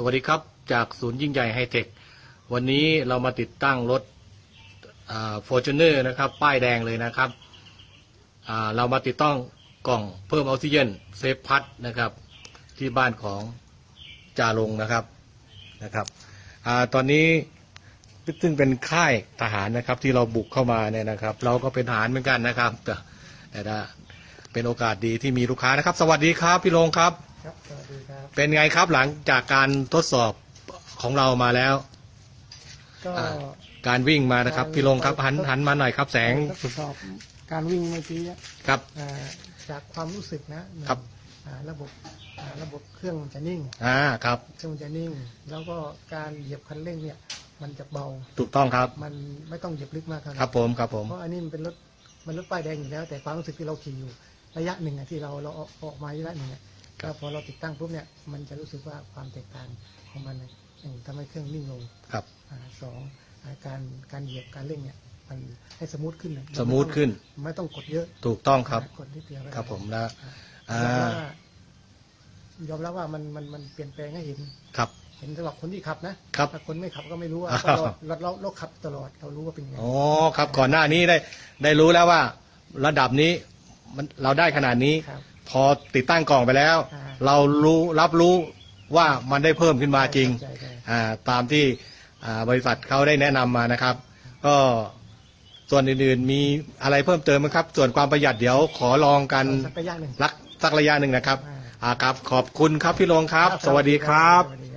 สวัสดีครับ จากศูนย์ยิ่งใหญ่ไฮเทค วันนี้เรามาติดตั้งรถฟอร์จูเนอร์นะครับ ป้ายแดงเลยนะครับเรามาติดตั้งกล่องเพิ่มออกซิเจนเซฟพัดนะครับ ที่บ้านของจาลงนะครับนะครับอตอนนี้ซึ่งเป็นค่ายทหารนะครับที่เราบุกเข้ามาเนี่ยนะครับ เราก็เป็นทหารเหมือนกันนะครับแต่แต่เป็นโอกาสดีที่มีลูกค้านะครับ สวัสดีครับพี่ลงครับ ครับสวัสดีครับ เป็นไงครับหลังจากการทดสอบของเรามาแล้ว ก็อ่าการวิ่งมานะครับ พี่ลงครับหันหันมาหน่อยครับ แสงทดสอบการวิ่งเมื่อกี้ครับ อ่าจากความรู้สึกนะครับ อ่าระบบอ่าระบบเครื่องมันจะนิ่ง อ่าครับ เครื่องมันจะนิ่ง แล้วก็การเหยียบคันเร่งเนี่ย มันจะเบา ถูกต้องครับ มันไม่ต้องเหยียบลึกมากครับ ครับผมครับผม เพราะอันนี้มันเป็นรถมันรถป้ายแดงอยู่แล้ว แต่ความรู้สึกที่เราขี่อยู่ระยะหนึ่งอะที่เราเราออกออกมาระยะหนึ่งอะ ก็พอเราติดตั้งปุ๊บเนี่ยมันจะรู้สึกว่าความแตกต่างของมันเนี่ยหนึ่งทำให้เครื่องนิ่งลงครับอ่าสองอาการการเหยียบการเร่งเนี่ยมันให้สมูทขึ้นนะสมูทขึ้น ไม่ต้องกดเยอะถูกต้องครับ กดนิดเดียวก็ได้ครับผมนะอ่ายอ่าอมรับว่ายอมรับว่ามันมันมันเปลี่ยนแปลงให้เห็น ครับ เห็นสำหรับคนที่ขับนะครับ ถ้าคนไม่ขับก็ไม่รู้ว่าอ้าวเราเราเราเราขับตลอดเรารู้ว่าเป็นไง อ๋อครับก่อนหน้านี้ได้ได้รู้แล้วว่า ระดับนี้มันเราได้ขนาดนี้ ครับ พอติดตั้งกล่องไปแล้ว อ่า เรารู้รับรู้ว่ามันได้เพิ่มขึ้นมาจริง ใช่ใช่อ่าตามที่อ่าบริษัทเขาได้แนะนำมานะครับ ก็ส่วนอื่นๆมีอะไรเพิ่มเติมไหมครับ ส่วนความประหยัดเดี๋ยวขอลองกันสักระยะหนึ่ง รักสักระยะหนึ่งนะครับอ่าอ่าครับขอบคุณครับพี่ลงครับ สวัสดีครับ สวัสดี